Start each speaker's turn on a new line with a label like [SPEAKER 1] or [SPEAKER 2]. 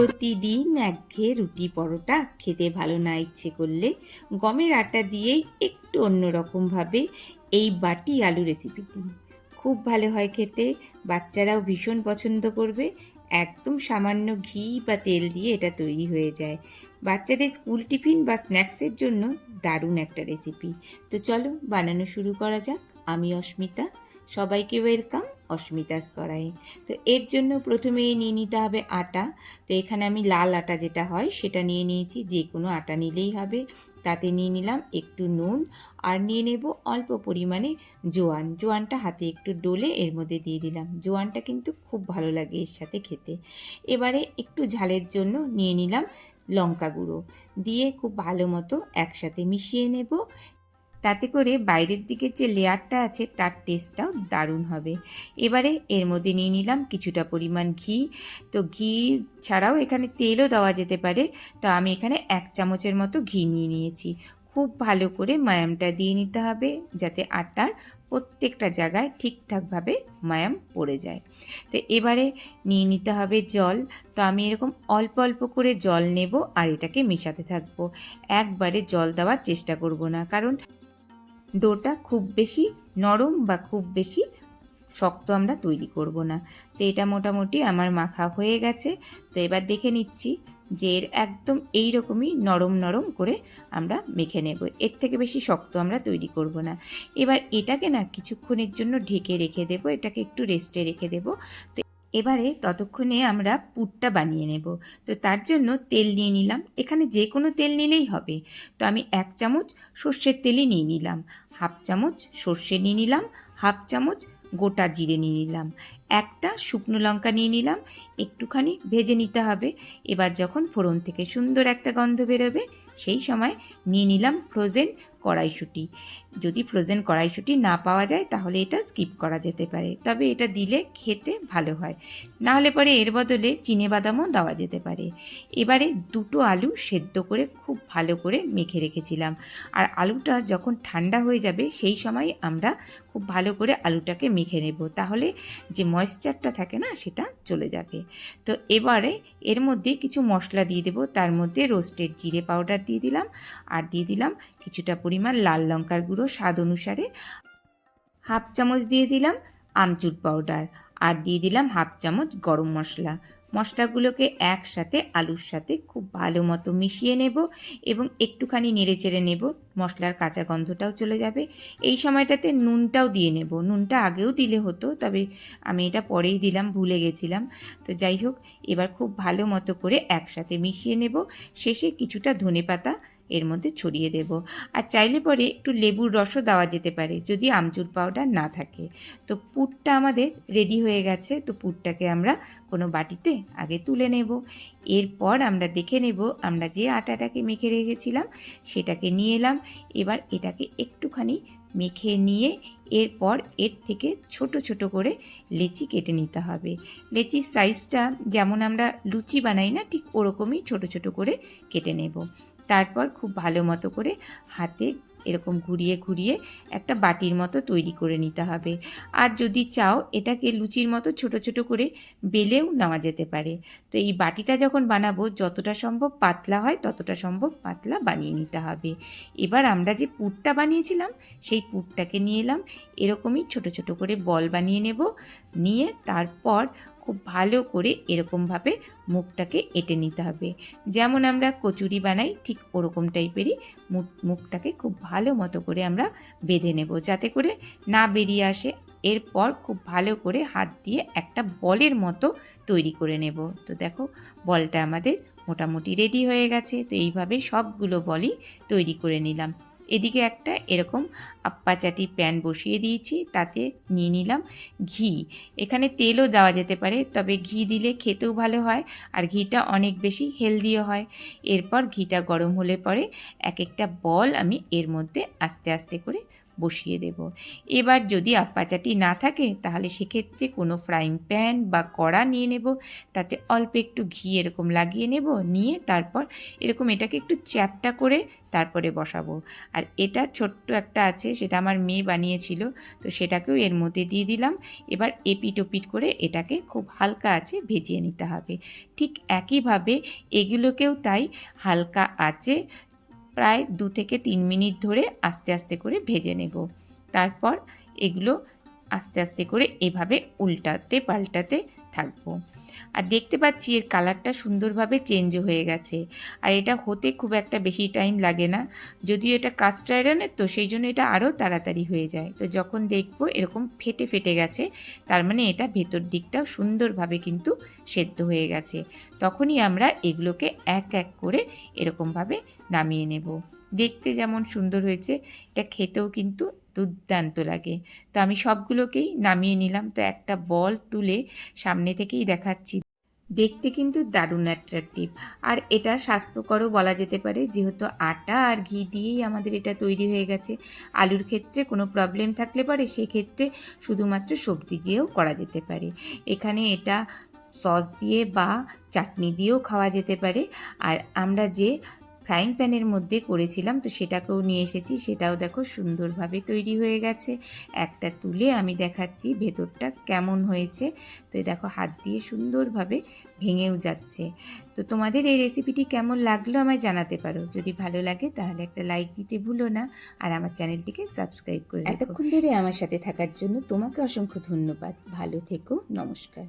[SPEAKER 1] প্রতিদিন একঘেয়ে রুটি পরোটা খেতে ভালো না ইচ্ছে করলে গমের আটা দিয়েই একটু অন্যরকমভাবে এই বাটি আলু রেসিপিটি। খুব ভালো হয় খেতে, বাচ্চারাও ভীষণ পছন্দ করবে। একদম সামান্য ঘি বা তেল দিয়ে এটা তৈরি হয়ে যায়। বাচ্চাদের স্কুল টিফিন বা স্ন্যাক্সের জন্য দারুণ একটা রেসিপি। তো চলো বানানো শুরু করা যাক। আমি অস্মিতা, সবাইকে ওয়েলকাম। অস্মিতাস করাই। তো এর জন্য প্রথমে নিয়ে নিতে হবে আটা। তো এখানে আমি লাল আটা যেটা হয় সেটা নিয়ে নিয়েছি। যে কোনো আটা নিলেই হবে। তাতে নিয়ে নিলাম একটু নুন আর নিয়ে নেব অল্প পরিমাণে জোয়ান। জোয়ানটা হাতে একটু ডোলে এর মধ্যে দিয়ে দিলাম। জোয়ানটা কিন্তু খুব ভালো লাগে এর সাথে খেতে। এবারে একটু ঝালের জন্য নিয়ে নিলাম লঙ্কা গুঁড়ো। দিয়ে খুব ভালো মতো একসাথে মিশিয়ে নেব। তাতে করে বাইরের দিকে যে লেয়ারটা আছে, তার টেস্টটাও দারুণ হবে। এবারে এর মধ্যে নিয়ে নিলাম কিছুটা পরিমাণ ঘি। তো ঘি ছাড়াও এখানে তেলও দেওয়া যেতে পারে। তো আমি এখানে এক চামচের মতো ঘি নিয়ে নিয়েছি। খুব ভালো করে মায়ামটা দিয়ে নিতে হবে যাতে আটার প্রত্যেকটা জায়গায় ঠিকঠাকভাবে মায়াম পড়ে যায়। তো এবারে নিয়ে নিতে হবে জল। তো আমি এরকম অল্প অল্প করে জল নেব আর এটাকে মেশাতে থাকব। একবারে জল দেওয়ার চেষ্টা করব না। কারণ ডোটা খুব বেশি নরম বা খুব বেশি শক্ত আমরা তৈরি করব না। তো এটা মোটামুটি আমার মাখা হয়ে গেছে। তো এবার দেখে নিচ্ছি যে এর একদম এই রকমই নরম নরম করে আমরা মেখে নেব। এর থেকে বেশি শক্ত আমরা তৈরি করব না। এবার এটাকে না কিছুক্ষণের জন্য ঢেকে রেখে দেব। এটাকে একটু রেস্টে রেখে দেব। তো এবারে ততক্ষণে আমরা পুরটা বানিয়ে নেব। তো তার জন্য তেল নিয়ে নিলাম। এখানে যে কোনো তেল নিলেই হবে। তো আমি এক চামচ সর্ষের তেলই নিয়ে নিলাম। হাফ চামচ সর্ষে নিয়ে নিলাম। হাফ চামচ গোটা জিরে নিয়ে নিলাম। একটা শুকনো লঙ্কা নিয়ে নিলাম। একটুখানি ভেজে নিতে হবে। এবার যখন ফোড়ন থেকে সুন্দর একটা গন্ধ বেরোবে, সেই সময় নিয়ে নিলাম ফ্রোজেন কড়াইশুঁটি। যদি ফ্রোজেন কড়াইশুঁটি না পাওয়া যায়, তাহলে এটা স্কিপ করা যেতে পারে। তবে এটা দিলে খেতে ভালো হয়। না হলে পরে এর বদলে চিনে বাদামও দেওয়া যেতে পারে। এবারে দুটো আলু সেদ্ধ করে খুব ভালো করে মেখে রেখেছিলাম। আর আলুটা যখন ঠান্ডা হয়ে যাবে, সেই সময় আমরা খুব ভালো করে আলুটাকে মেখে নেব। তাহলে যে ময়েশ্চারটা থাকে না, সেটা চলে যাবে। তো এবারে এর মধ্যে কিছু মশলা দিয়ে দেবো। তার মধ্যে রোস্টেড জিরে পাউডার দিয়ে দিলাম। আর দিয়ে দিলাম কিছুটা পরিমাণ লাল লঙ্কার গুঁড়ো স্বাদ অনুসারে হাফ চামচ দিয়ে দিলাম আমচুর পাউডার আর দিয়ে দিলাম হাফ চামচ গরম মশলা। মশলাগুলোকে একসাথে আলুর সাথে খুব ভালো মতো মিশিয়ে নেব এবং একটুখানি নেড়ে চেড়ে নেব। মশলার কাঁচা গন্ধটাও চলে যাবে। এই সময়টাতে নুনটাও দিয়ে নেব। নুনটা আগেও দিলে হতো, তবে আমি এটা পরেই দিলাম, ভুলে গেছিলাম। তো যাই হোক, এবার খুব ভালো মতো করে একসাথে মিশিয়ে নেব। শেষে কিছুটা ধনে পাতা এর মধ্যে ছড়িয়ে দেব। আর চাইলে পরে একটু লেবুর রসও দেওয়া যেতে পারে, যদি আমচুর পাউডার না থাকে। তো পুরটা আমাদের রেডি হয়ে গেছে, তো পুরটাকে আমরা কোনো বাটিতে আগে তুলে নেব। এরপর আমরা দেখে নেব, আমরা যে আটাটাকে মেখে রেখেছিলাম, সেটাকে নিয়ে এলাম। এবার এটাকে একটুখানি মেখে নিয়ে এরপর এর থেকে ছোট ছোট করে লেচি কেটে নিতে হবে। লেচির সাইজটা যেমন আমরা লুচি বানাই না, ঠিক ওরকমই ছোট ছোট করে কেটে নেব। তারপর খুব ভালো মতো করে হাতে এরকম ঘুরিয়ে ঘুরিয়ে একটা বাটির মতো তৈরি করে নিতে হবে। আর যদি চাও এটাকে লুচির মতো ছোট ছোট করে বেলেও নেওয়া যেতে পারে। তো এই বাটিটা যখন বানাবো যতটা সম্ভব পাতলা হয় ততটা সম্ভব পাতলা বানিয়ে নিতে হবে। এবার আমরা যে পুরটা বানিয়েছিলাম সেই পুরটাকে নিয়ে এলাম। এরকমই ছোট ছোট করে বল বানিয়ে নেব। নিয়ে তারপর খুব ভালো করে এরকমভাবে মুখটাকে এঁটে নিতে হবে। যেমন আমরা কচুরি বানাই, ঠিক ওরকম টাইপেরই মুখ, মুখটাকে খুব ভালো মতো করে আমরা বেঁধে নেব। যাতে করে না বেরিয়ে আসে। এরপর খুব ভালো করে হাত দিয়ে একটা বলের মতো তৈরি করে নেব। তো দেখো, বলটা আমাদের মোটামুটি রেডি হয়ে গেছে। তো এইভাবে সবগুলো বলই তৈরি করে নিলাম। এদিকে একটা এরকম আপ্পাচাটি প্যান বসিয়ে দিয়েছি, তাতে নিয়ে নিলাম ঘি। এখানে তেলও দেওয়া যেতে পারে, তবে ঘি দিলে খেতেও ভালো হয় আর ঘিটা অনেক বেশি হেলদিও হয়। এরপর ঘিটা গরম হলে পরে এক একটা বল আমি এর মধ্যে আস্তে আস্তে করে বসিয়ে দেব। এবার যদি আপ্পাচাটি না থাকে, তাহলে সেক্ষেত্রে কোনো ফ্রাইং প্যান বা কড়া নিয়ে নেব। তাতে অল্প একটু ঘি এরকম লাগিয়ে নেব, নিয়ে তারপর এরকম এটাকে একটু চ্যাপটা করে তারপরে বসাবো। আর এটা ছোট্ট একটা আছে, সেটা আমার মেয়ে বানিয়েছিল, তো সেটাকেও এর মধ্যে দিয়ে দিলাম। এবার এপিট ওপিট করে এটাকে খুব হালকা আছে ভেজিয়ে নিতে হবে। ঠিক একইভাবে এগুলোকেও তাই হালকা আছে প্রায় দু থেকে তিন মিনিট ধরে আস্তে আস্তে করে ভেজে নেব। তারপর এগুলো আস্তে আস্তে করে এভাবে উল্টাতে পাল্টাতে থাকব। আর দেখতে পাচ্ছি এর কালারটা সুন্দরভাবে চেঞ্জ হয়ে গেছে। আর এটা হতে খুব একটা বেশি টাইম লাগে না। যদিও এটা কাস্ট আয়রনের তো সেই জন্য এটা আরও তাড়াতাড়ি হয়ে যায়। তো যখন দেখব এরকম ফেটে ফেটে গেছে, তার মানে এটা ভেতর দিকটাও সুন্দরভাবে কিন্তু সেদ্ধ হয়ে গেছে। তখনই আমরা এগুলোকে এক এক করে এরকমভাবে নামিয়ে নেব। দেখতে যেমন সুন্দর হয়েছে, এটা খেতেও কিন্তু দুর্দান্ত লাগে। তো আমি সবগুলোকেই নামিয়ে নিলাম। তো একটা বল তুলে সামনে থেকেই দেখাচ্ছি। দেখতে কিন্তু দারুণ অ্যাট্রাকটিভ আর এটা স্বাস্থ্যকরও বলা যেতে পারে, যেহেতু আটা আর ঘি দিয়েই আমাদের এটা তৈরি হয়ে গেছে। আলুর ক্ষেত্রে কোনো প্রবলেম থাকলে পারে সেক্ষেত্রে শুধুমাত্র সবজি দিয়েও করা যেতে পারে। এখানে এটা সস দিয়ে বা চাটনি দিয়েও খাওয়া যেতে পারে। আর আমরা যে ফ্রাইং প্যানের মধ্যে করেছিলাম, তো সেটাকেও নিয়ে এসেছি। সেটাও দেখো সুন্দরভাবে তৈরি হয়ে গেছে। একটা তুলে আমি দেখাচ্ছি ভেতরটা কেমন হয়েছে। তো দেখো হাত দিয়ে সুন্দরভাবে ভেঙেও যাচ্ছে। তো তোমাদের এই রেসিপিটি কেমন লাগল আমায় জানাতে পারো। যদি ভালো লাগে তাহলে একটা লাইক দিতে ভুলো না। আর আমার চ্যানেলটিকে সাবস্ক্রাইব করে এতক্ষণ ধরে আমার সাথে থাকার জন্য তোমাকে অসংখ্য ধন্যবাদ। ভালো থেকো, নমস্কার।